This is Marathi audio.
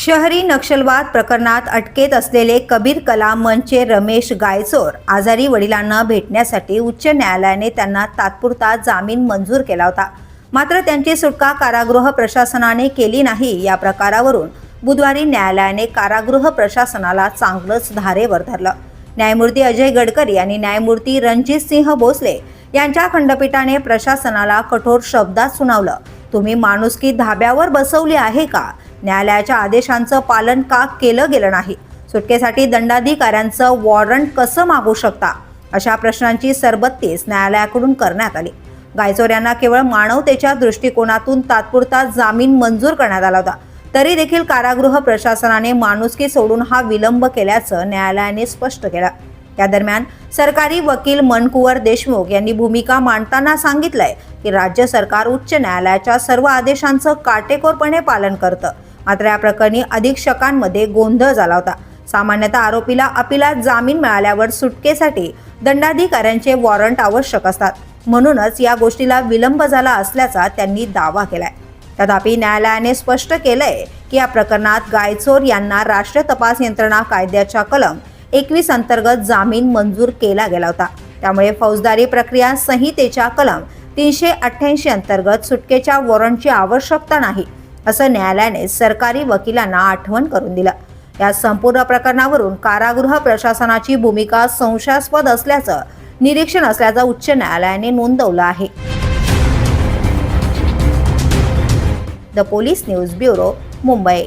शहरी नक्षलवाद प्रकरणात अटकेत असलेले कबीर कला मंचचे रमेश गायचोर आजारी वडिलांना भेटण्यासाठी उच्च न्यायालयाने त्यांना तात्पुरता जामीन मंजूर केला होता. मात्र त्यांची सुटका कारागृह प्रशासनाने केली नाही. या प्रकारावरून बुधवारी न्यायालयाने कारागृह प्रशासनाला चांगलंच धारेवर धरलं. न्यायमूर्ती अजय गडकरी आणि न्यायमूर्ती रणजित सिंह भोसले यांच्या खंडपीठाने प्रशासनाला कठोर शब्दात सुनावलं. तुम्ही माणुसकी धाब्यावर बसवली आहे का? न्यायालयाच्या आदेशांचं पालन का केलं गेलं नाही? सुटकेसाठी दंडाधिकाऱ्यांचं वॉरंट कसं मागू शकता? अशा प्रश्नांची सरबत्तीस न्यायालयाकडून करण्यात आली. गायचोर यांना केवळ मानवतेच्या दृष्टिकोनातून तात्पुरता जामीन मंजूर करण्यात आला होता. तरी देखील कारागृह प्रशासनाने माणुसकी सोडून हा विलंब केल्याचं न्यायालयाने स्पष्ट केलं. या दरम्यान सरकारी वकील मनकुवर देशमुख यांनी भूमिका मांडताना सांगितलंय की राज्य सरकार उच्च न्यायालयाच्या सर्व आदेशांचं काटेकोरपणे पालन करतं. मात्र या प्रकरणी अधीक्षकांमध्ये गोंधळ झाला होता. सामान्यतः आरोपीला अपिलात जामीन मिळाल्यावर सुटकेसाठी दंडाधिकाऱ्यांचे वॉरंट आवश्यक असतात. म्हणूनच या गोष्टीला विलंब झाला असल्याचा त्यांनी दावा केलाय. तथापि न्यायालयाने स्पष्ट केलंय की या प्रकरणात गायचोर यांना राष्ट्रीय तपास यंत्रणा कायद्याच्या कलम एकवीस अंतर्गत जामीन मंजूर केला गेला होता. त्यामुळे फौजदारी प्रक्रिया संहितेच्या कलम तीनशे अठ्ठ्याऐंशी अंतर्गत सुटकेच्या वॉरंटची आवश्यकता नाही. असं न्यायालयाने सरकारी वकिलांना आठवण करून दिलं. या संपूर्ण प्रकरणावरून कारागृह प्रशासनाची भूमिका संशयास्पद असल्याचं निरीक्षण असल्याचं उच्च न्यायालयाने नोंदवलं आहे. The police news bureau Mumbai.